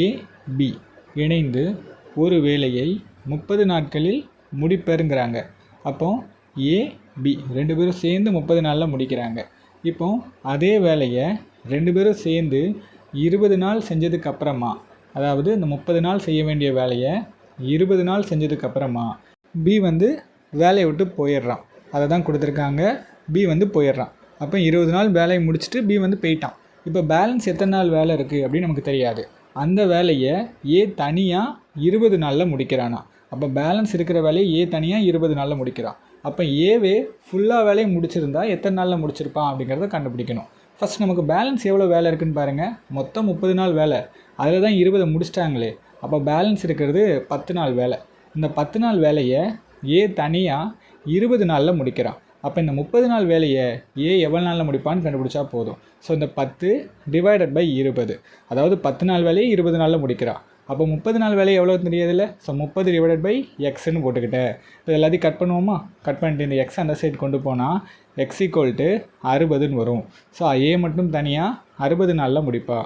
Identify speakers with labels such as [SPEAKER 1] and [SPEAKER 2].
[SPEAKER 1] ஏ B இணைந்து ஒரு வேலையை முப்பது நாட்களில் முடிப்பருங்கிறாங்க அப்போ ஏ பி ரெண்டு பேரும் சேர்ந்து முப்பது நாளில் முடிக்கிறாங்க. இப்போ அதே வேலையை ரெண்டு பேரும் சேர்ந்து இருபது நாள் செஞ்சதுக்கு அப்புறமா அதாவது இந்த முப்பது நாள் செய்ய வேண்டிய வேலையை இருபது நாள் செஞ்சதுக்கு அப்புறமா பி வந்து வேலையை விட்டு போயிடுறான். அதை தான் கொடுத்துருக்காங்க. பி வந்து போயிடுறான். அப்போ இருபது நாள் வேலையை முடிச்சுட்டு பி வந்து போயிட்டான். இப்போ பேலன்ஸ் எத்தனை நாள் வேலை இருக்குது அப்படின்னு நமக்கு தெரியாது. அந்த வேலையை ஏ தனியாக இருபது நாளில் முடிக்கிறானா. அப்போ பேலன்ஸ் இருக்கிற வேலையை ஏ தனியாக இருபது நாளில் முடிக்கிறான். அப்போ ஏவே ஃபுல்லாக வேலையை முடிச்சிருந்தா எத்தனை நாளில் முடிச்சிருப்பான் அப்படிங்கிறத கண்டுபிடிக்கணும். ஃபஸ்ட் நமக்கு பேலன்ஸ் எவ்வளோ வேலை இருக்குன்னு பாருங்கள் மொத்தம் முப்பது நாள் வேலை. அதில் தான் இருபதை முடிச்சிட்டாங்களே. அப்போ பேலன்ஸ் இருக்கிறது பத்து நாள் வேலை. இந்த பத்து நாள் வேலையை ஏ தனியாக இருபது நாளில் முடிக்கிறான். அப்போ இந்த முப்பது நாள் வேலையை ஏ எவ்வளோ நாளில் முடிப்பான்னு கண்டுபிடிச்சா போதும். ஸோ இந்த பத்து டிவைடட் பை இருபது. அதாவது பத்து நாள் வேலையை இருபது நாளில் முடிக்கிறான் அப்போ முப்பது நாள் வேலையை எவ்வளோ தெரியாதுல்ல? ஸோ முப்பது டிவைடட் பை எக்ஸ்ன்னு போட்டுக்கிட்டேன் இப்போ எல்லாத்தையும் கட் பண்ணுவோமா? கட் பண்ணிட்டு இந்த எக்ஸ் அந்த சைடு கொண்டு போனால் எக்ஸ் ஈக்குவல் டு அறுபதுன்னு வரும். ஸோ ஏ மட்டும் தனியாக அறுபது நாளில் முடிப்பா.